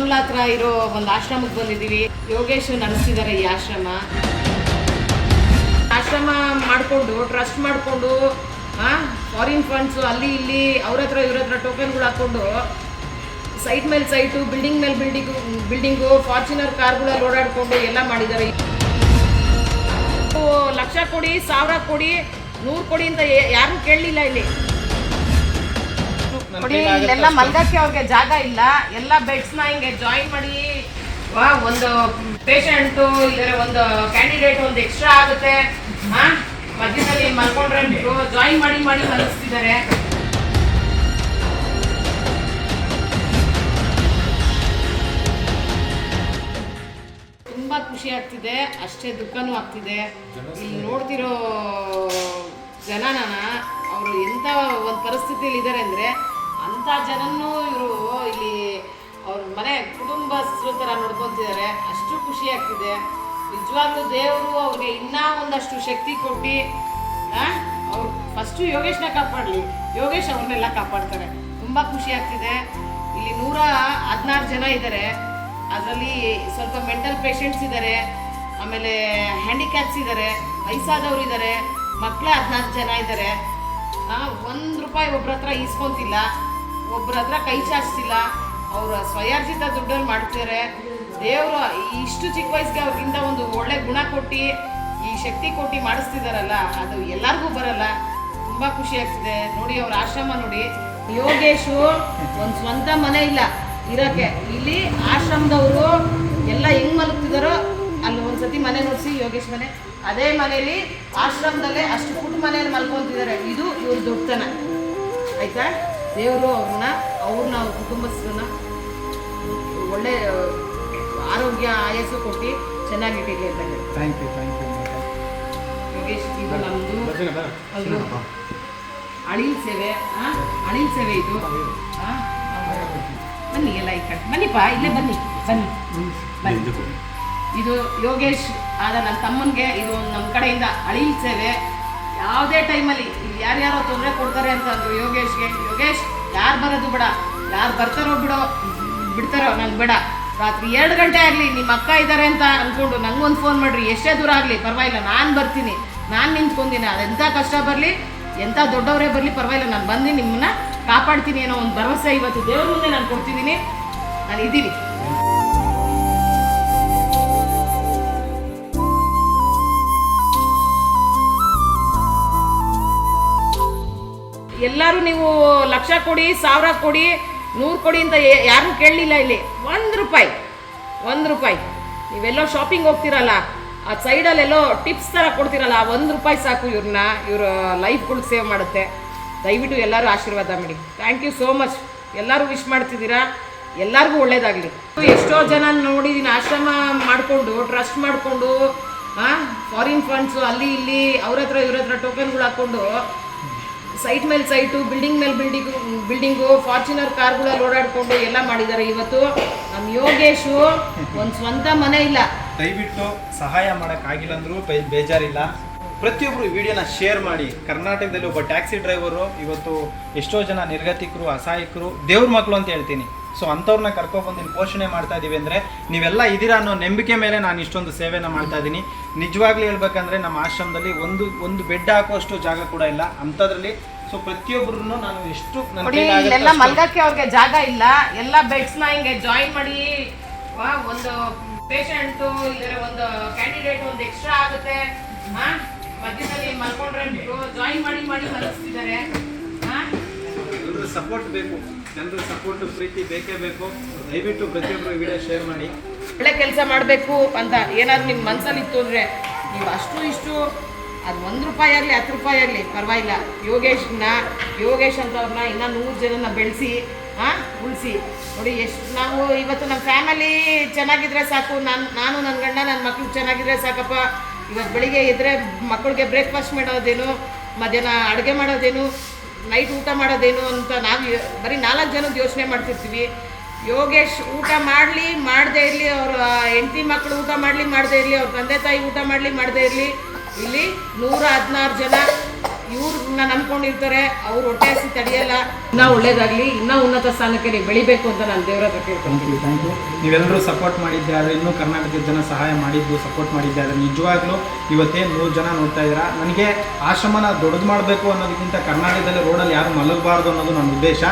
ನೆಲಮಂಗ್ಲ ಹತ್ರ ಇರೋ ಒಂದು ಆಶ್ರಮಕ್ಕೆ ಬಂದಿದ್ದೀವಿ. ಯೋಗೇಶ್ ನಡೆಸ್ತಿದ್ದಾರೆ ಈ ಆಶ್ರಮ. ಆಶ್ರಮ ಮಾಡಿಕೊಂಡು ಟ್ರಸ್ಟ್ ಮಾಡಿಕೊಂಡು ಫಾರಿನ್ ಫಂಡ್ಸು ಅಲ್ಲಿ ಇಲ್ಲಿ ಅವ್ರ ಹತ್ರ ಇವ್ರ ಹತ್ರ ಟೋಕನ್ಗಳು ಹಾಕ್ಕೊಂಡು ಸೈಟ್ ಮೇಲೆ ಸೈಟು ಬಿಲ್ಡಿಂಗ್ ಮೇಲೆ ಬಿಲ್ಡಿಂಗು ಬಿಲ್ಡಿಂಗು ಫಾರ್ಚುನರ್ ಕಾರ್ಗಳಲ್ಲಿ ಓಡಾಡಿಕೊಂಡು ಎಲ್ಲ ಮಾಡಿದ್ದಾರೆ. ಲಕ್ಷ ಕೊಡಿ, ಸಾವಿರ ಕೊಡಿ, ನೂರು ಕೊಡಿ ಅಂತ ಯಾರು ಕೇಳಲಿಲ್ಲ ಇಲ್ಲಿ. ನೋಡಿ ಇಲ್ಲೆಲ್ಲ ಮಲ್ಗಕ್ಕೆ ಅವ್ರಿಗೆ ಜಾಗ ಇಲ್ಲ. ಎಲ್ಲ ಬೆಡ್ಸ್ನ ಹಿಂಗೆ ಜಾಯಿನ್ ಮಾಡಿ ಒಂದು ಪೇಷಂಟು ಇಲ್ಲದ್ರೆ ಒಂದು ಕ್ಯಾಂಡಿಡೇಟ್ ಒಂದು ಎಕ್ಸ್ಟ್ರಾ ಆಗುತ್ತೆ. ಮಧ್ಯದಲ್ಲಿ ಮಲ್ಕೊಂಡ್ರೆ ಜಾಯಿನ್ ಮಾಡಿ ಮಾಡಿ ಮಲಗಿಸ್ತಿದ್ದಾರೆ. ತುಂಬಾ ಖುಷಿ ಆಗ್ತಿದೆ. ಅಷ್ಟೇ ದುಃಖನೂ ಆಗ್ತಿದೆ. ಇಲ್ಲಿ ನೋಡ್ತಿರೋ ಜನನ ಅವರು ಎಂಥ ಒಂದು ಪರಿಸ್ಥಿತಿಯಲ್ಲಿ ಇದ್ದಾರೆ ಅಂದರೆ ಅಂಥ ಜನನೂ ಇವರು ಇಲ್ಲಿ ಅವ್ರ ಮನೆ ಕುಟುಂಬಸ್ಥರ ಥರ ನೋಡ್ಕೊತಿದ್ದಾರೆ ಅಷ್ಟು ಖುಷಿ ಆಗ್ತಿದೆ. ನಿಜವಾಗ್ಲೂ ದೇವರು ಅವ್ರಿಗೆ ಇನ್ನೂ ಒಂದಷ್ಟು ಶಕ್ತಿ ಕೊಟ್ಟು ಅವ್ರು ಫಸ್ಟು ಯೋಗೇಶ್ನ ಕಾಪಾಡಲಿ. ಯೋಗೇಶ್ ಅವ್ರನ್ನೆಲ್ಲ ಕಾಪಾಡ್ತಾರೆ. ತುಂಬ ಖುಷಿ ಆಗ್ತಿದೆ. ಇಲ್ಲಿ ನೂರ ಹದಿನಾರು ಜನ ಇದ್ದಾರೆ ಅದರಲ್ಲಿ ಸ್ವಲ್ಪ ಮೆಂಟಲ್ ಪೇಷಂಟ್ಸ್ ಇದ್ದಾರೆ ಆಮೇಲೆ ಹ್ಯಾಂಡಿಕ್ಯಾಪ್ಸ್ ಇದ್ದಾರೆ ವಯಸ್ಸಾದವ್ರು ಇದ್ದಾರೆ ಮಕ್ಕಳೇ ಹದಿನಾರು ಜನ ಇದ್ದಾರೆ ಒಂದು ರೂಪಾಯಿ ಒಬ್ಬರ ಹತ್ರ ಈಸ್ಕೊಂತಿಲ್ಲ. ಒಬ್ರ ಹತ್ರ ಕೈ ಚಾಚಿಲ್ಲ ಅವರ ಸ್ವಯಾರ್ಜಿತ ದುಡ್ಡಲ್ಲಿ ಮಾಡ್ತಾರೆ ದೇವರು ಇಷ್ಟು ಚಿಕ್ಕ ವಯಸ್ಸಿಗೆ ಅವ್ರಿಗಿಂತ ಒಂದು ಒಳ್ಳೆ ಗುಣ ಕೊಟ್ಟು, ಈ ಶಕ್ತಿ ಕೊಟ್ಟು ಮಾಡಿಸ್ತಿದಾರಲ್ಲ, ಅದು ಎಲ್ಲರಿಗೂ ಬರಲ್ಲ. ತುಂಬ ಖುಷಿ ಆಗ್ತಿದೆ. ನೋಡಿ, ಅವ್ರ ಆಶ್ರಮ ನೋಡಿ. ಯೋಗೇಶು ಒಂದು ಸ್ವಂತ ಮನೆ ಇಲ್ಲ ಇರೋಕ್ಕೆ ಇಲ್ಲಿ ಆಶ್ರಮದವರು ಎಲ್ಲ ಹೆಂಗ್ ಮಲಗ್ತಿದಾರೋ, ಅಲ್ಲಿ ಒಂದ್ಸತಿ ಮನೆ ನೋಡಿಸಿ, ಯೋಗೇಶ್ ಮನೆ. ಅದೇ ಮನೆಯಲ್ಲಿ ಆಶ್ರಮದಲ್ಲೇ ಅಷ್ಟು ಪುಟ್ಟ ಮನೆಯಲ್ಲಿ ಮಲ್ಕೊತಿದ್ದಾರೆ ಇದು ಇವ್ರ ದೊಡ್ಡತನ. ಆಯ್ತಾ? ದೇವರು ಅವ್ರನ್ನ ಅವ್ರನ್ನ ಅವ್ರ ಕುಟುಂಬಸ್ಥರನ್ನ ಒಳ್ಳೆ ಆರೋಗ್ಯ ಆಯಸ್ಸು ಕೊಟ್ಟು ಚೆನ್ನಾಗಿಟ್ಟಿರಲಿ ಅಂತ ಹೇಳಿ. Thank you thank you Yogesh ಇದು ನಮ್ಮದು ಒಂದು ಅಳಿಲ್ ಸೇವೆ ಆ? ಅಳಿಲ್ ಸೇವೆ ಇದು? ಬನ್ನಿ ಎಲ್ಲ ಈ ಕಡೆ. ಬನ್ನಿಪ್ಪ ಇಲ್ಲೇ ಬನ್ನಿ ಬನ್ನಿ. ಬನ್ನಿ. ಇದು ಯೋಗೇಶ್ ಆದ ನನ್ನ ತಮ್ಮನಿಗೆ ಇದು ನಮ್ಮ ಕಡೆಯಿಂದ ಅಳಿಲ್ ಸೇವೆ. ಯಾವುದೇ ಟೈಮಲ್ಲಿ ಯಾರ್ಯಾರೋ ತೊಂದರೆ ಕೊಡ್ತಾರೆ ಅಂತ ಅಂದ್ರು ಯೋಗೇಶ್ಗೆ, ಯೋಗೇಶ್ ಯಾರು ಬರೋದು ಬೇಡ, ಯಾರು ಬರ್ತಾರೋ ಬಿಡೋ, ಬಿಡ್ತಾರೋ ನಂಗೆ ಬೇಡ. ರಾತ್ರಿ ಎರಡು ಗಂಟೆ ಆಗಲಿ, ನಿಮ್ಮ ಅಕ್ಕ ಇದ್ದಾರೆ ಅಂತ ಅಂದ್ಕೊಂಡು ಒಂದು ಫೋನ್ ಮಾಡಿರಿ, ಎಷ್ಟೇ ದೂರ ಆಗಲಿ, ಪರವಾಗಿಲ್ಲ, ನಾನು ಬರ್ತೀನಿ. ನಾನು ನಿಂತ್ಕೊಂದಿನಿ ಅದೆಂಥ ಕಷ್ಟ ಬರಲಿ ಎಂಥ ದೊಡ್ಡವರೇ ಬರಲಿ, ಪರವಾಗಿಲ್ಲ, ನಾನು ಬಂದು ನಿಮ್ಮನ್ನ ಕಾಪಾಡ್ತೀನಿ ಏನೋ ಒಂದು ಭರವಸೆ ಇವತ್ತು ದೇವ್ರ ಮುಂದೆ ನಾನು ಕೊಡ್ತಿದ್ದೀನಿ. ನಾನು ಇದ್ದೀನಿ ಎಲ್ಲರೂ ನೀವು ಲಕ್ಷ ಕೊಡಿ, ಸಾವಿರ ಕೊಡಿ, ನೂರು ಕೊಡಿ ಅಂತ ಯಾರೂ ಕೇಳಲಿಲ್ಲ ಇಲ್ಲಿ. ಒಂದು ರೂಪಾಯಿ ಒಂದು ರೂಪಾಯಿ. ನೀವೆಲ್ಲೋ ಶಾಪಿಂಗ್ ಹೋಗ್ತಿರಲ್ಲ, ಆ ಸೈಡಲ್ಲೆಲ್ಲೋ ಟಿಪ್ಸ್ ಥರ ಕೊಡ್ತಿರಲ್ಲ, ಆ ಒಂದು ರೂಪಾಯಿ ಸಾಕು ಇವ್ರನ್ನ ಇವ್ರ ಲೈಫ್ಗಳು ಸೇವ್ ಮಾಡುತ್ತೆ. ದಯವಿಟ್ಟು ಎಲ್ಲರೂ ಆಶೀರ್ವಾದ ಮಾಡಿ. ಥ್ಯಾಂಕ್ ಯು ಸೋ ಮಚ್ ಎಲ್ಲರೂ ವಿಶ್ ಮಾಡ್ತಿದ್ದೀರಾ? ಎಲ್ಲರಿಗೂ ಒಳ್ಳೇದಾಗಲಿ. ಎಷ್ಟೋ ಜನ ನೋಡಿದ್ದೀನಿ ಆಶ್ರಮ ಮಾಡಿಕೊಂಡು ಟ್ರಸ್ಟ್ ಮಾಡಿಕೊಂಡು ಫಾರಿನ್ ಫಂಡ್ಸು ಅಲ್ಲಿ, ಇಲ್ಲಿ ಅವ್ರ ಹತ್ರ ಇವ್ರ ಹತ್ರ ಟೋಕನ್ಗಳು ಹಾಕ್ಕೊಂಡು ಸೈಟ್ ಮೇಲೆ ಸೈಟು ಬಿಲ್ಡಿಂಗ್ ಮೇಲೆ ಬಿಲ್ಡಿಂಗು ಬಿಲ್ಡಿಂಗು ಫಾರ್ಚುನರ್ ಕಾರ್ಗಳಲ್ಲಿ ಓಡಾಡಿಕೊಂಡು ಎಲ್ಲ ಮಾಡಿದ್ದಾರೆ. ಇವತ್ತು ನಮ್ಮ ಯೋಗೇಶು ಒಂದು ಸ್ವಂತ ಮನೆ ಇಲ್ಲ. ದಯವಿಟ್ಟು ಸಹಾಯ ಮಾಡೋಕ್ಕಾಗಿಲ್ಲ ಅಂದರೂ ಬೇಜಾರಿಲ್ಲ. ಪ್ರತಿಯೊಬ್ಬರು ವಿಡಿಯೋನ ಶೇರ್ ಮಾಡಿ. ಕರ್ನಾಟಕದಲ್ಲಿ ಒಬ್ಬ ಟ್ಯಾಕ್ಸಿ ಡ್ರೈವರು ಇವತ್ತು ಎಷ್ಟೋ ಜನ ನಿರ್ಗತಿಕರು, ಅಸಹಾಯಕರು, ದೇವ್ರ ಮಕ್ಕಳು ಅಂತ ಹೇಳ್ತೀನಿ. ಸೊ ಅಂಥವ್ರನ್ನ ಕರ್ಕೊಬಂದು ಇಲ್ಲಿ ಪೋಷಣೆ ಮಾಡ್ತಾ ಇದ್ದೀವಿ ಅಂದರೆ ನೀವೆಲ್ಲ ಇದ್ದೀರಾ ಅನ್ನೋ ನಂಬಿಕೆ ಮೇಲೆ ನಾನು ಇಷ್ಟೊಂದು ಸೇವೆನ ಮಾಡ್ತಾ ಇದ್ದೀನಿ ನಿಜವಾಗ್ಲೂ ಹೇಳ್ಬೇಕಂದ್ರೆ ನಮ್ಮ ಆಶ್ರಮದಲ್ಲಿ ಒಂದು ಒಂದು ಬೆಡ್ ಹಾಕುವಷ್ಟು ಜಾಗ ಕೂಡ ಇಲ್ಲ. ಅಂಥದ್ರಲ್ಲಿ ಸೊ ಪ್ರತಿಯೊಬ್ಬರು ನಾನು ಎಷ್ಟು ಇಲ್ಲೆಲ್ಲ ಮಲ್ಗಕ್ಕೆ ಅವ್ರಿಗೆ ಜಾಗ ಇಲ್ಲ. ಎಲ್ಲ ಬೆಡ್ಸ್ನ ಹಿಂಗೆ ಜಾಯಿನ್ ಮಾಡಿ ಒಂದು ಪೇಷಂಟು ಇಲ್ಲ ಒಂದು ಕ್ಯಾಂಡಿಡೇಟ್ ಒಂದು ಎಕ್ಸ್ಟ್ರಾ ಆಗುತ್ತೆ. ಮಧ್ಯದಲ್ಲಿ ಮಲ್ಕೊಂಡ್ರೆ ಜಾಯಿನ್ ಮಾಡಿ ಮಾಡಿ ಮಲಗಿಸ್ತಿದ್ದಾರೆ. ಸಪೋರ್ಟ್ ಬೇಕು ಜನರ ಸಪೋರ್ಟ್ ಪ್ರೀತಿ ಬೇಕೇ ಬೇಕು. ದಯವಿಟ್ಟು ಪ್ರತಿಯೊಬ್ಬರು ವಿಡಿಯೋ ಶೇರ್ ಮಾಡಿ. ಒಳ್ಳೆ ಕೆಲಸ ಮಾಡಬೇಕು ಅಂತ ಏನಾದ್ರು ನಿಮ್ಮ ಮನಸ್ಸಲ್ಲಿ ಇತ್ತು ಅಂದರೆ ನೀವು ಅಷ್ಟು ಇಷ್ಟು, ಅದು ಒಂದು ರೂಪಾಯಿ ಆಗಲಿ, ಹತ್ತು ರೂಪಾಯಿ ಆಗಲಿ, ಪರವಾಗಿಲ್ಲ. ಯೋಗೇಶ್ನ, ಯೋಗೇಶ್ ಅಂತವ್ರನ್ನ ಇನ್ನೂ ನೂರು ಜನನ ಬೆಳೆಸಿ ಹಾಂ ಉಳಿಸಿ. ನೋಡಿ, ಎಷ್ಟು ನಾವು ಇವತ್ತು ನಮ್ಮ ಫ್ಯಾಮಿಲಿ ಚೆನ್ನಾಗಿದ್ರೆ ಸಾಕು. ನಾನು ನಾನು ನನ್ನ ಗಂಡ ನನ್ನ ಮಕ್ಳು ಚೆನ್ನಾಗಿದ್ರೆ ಸಾಕಪ್ಪ. ಇವತ್ತು ಬೆಳಿಗ್ಗೆ ಇದ್ರೆ ಮಕ್ಕಳಿಗೆ ಬ್ರೇಕ್ಫಾಸ್ಟ್ ಮಾಡೋದೇನು, ಮಧ್ಯಾಹ್ನ ಅಡುಗೆ ಮಾಡೋದೇನು ನೈಟ್ ಊಟ ಮಾಡೋದೇನು ಅಂತ ನಾವು ಬರೀ ನಾಲ್ಕು ಜನದ ಯೋಚನೆ ಮಾಡ್ತಿರ್ತೀವಿ. ಯೋಗೇಶ್ ಊಟ ಮಾಡಲಿ, ಮಾಡದೇ ಇರಲಿ, ಅವ್ರ ಹೆಂಡತಿ ಮಕ್ಕಳು ಊಟ ಮಾಡಲಿ, ಮಾಡದೇ ಇರಲಿ, ಅವ್ರ ತಂದೆ ತಾಯಿ ಊಟ ಮಾಡಲಿ, ಮಾಡದೇ ಇರಲಿ. ಇಲ್ಲಿ ನೂರ ಹದಿನಾರು ಜನ ಇವ್ರನ್ನ ನಂಬ್ಕೊಂಡಿರ್ತಾರೆ, ಅವ್ರು ಹೊಟ್ಟೆ ಹಸಿ ತಡೆಯಲ್ಲ. ಇನ್ನೂ ಒಳ್ಳೇದಾಗ್ಲಿ, ಇನ್ನೂ ಉನ್ನತ ಸ್ಥಾನಕ್ಕೆ ನೀವು ಬೆಳಿಬೇಕು ಅಂತ ನಾನು ದೇವರ ಹತ್ರ ಥ್ಯಾಂಕ್ ಯು ನೀವೆಲ್ಲರೂ ಸಪೋರ್ಟ್ ಮಾಡಿದ್ದೆ, ಆದರೆ ಇನ್ನೂ ಕರ್ನಾಟಕದ ಜನ ಸಹಾಯ ಮಾಡಿದ್ದು ಸಪೋರ್ಟ್ ಮಾಡಿದ್ದೆ, ಆದರೆ ನಿಜವಾಗ್ಲೂ ಇವತ್ತೇ ನೂರು ಜನ ನೋಡ್ತಾ ಇದ್ದೀರಾ? ನನಗೆ ಆಶ್ರಮನ ದೊಡ್ಡದು ಮಾಡಬೇಕು ಅನ್ನೋದಕ್ಕಿಂತ ಕರ್ನಾಟಕದಲ್ಲಿ ರೋಡಲ್ಲಿ ಯಾರು ಮಲಗಬಾರ್ದು ಅನ್ನೋದು ನನ್ನ ಉದ್ದೇಶ.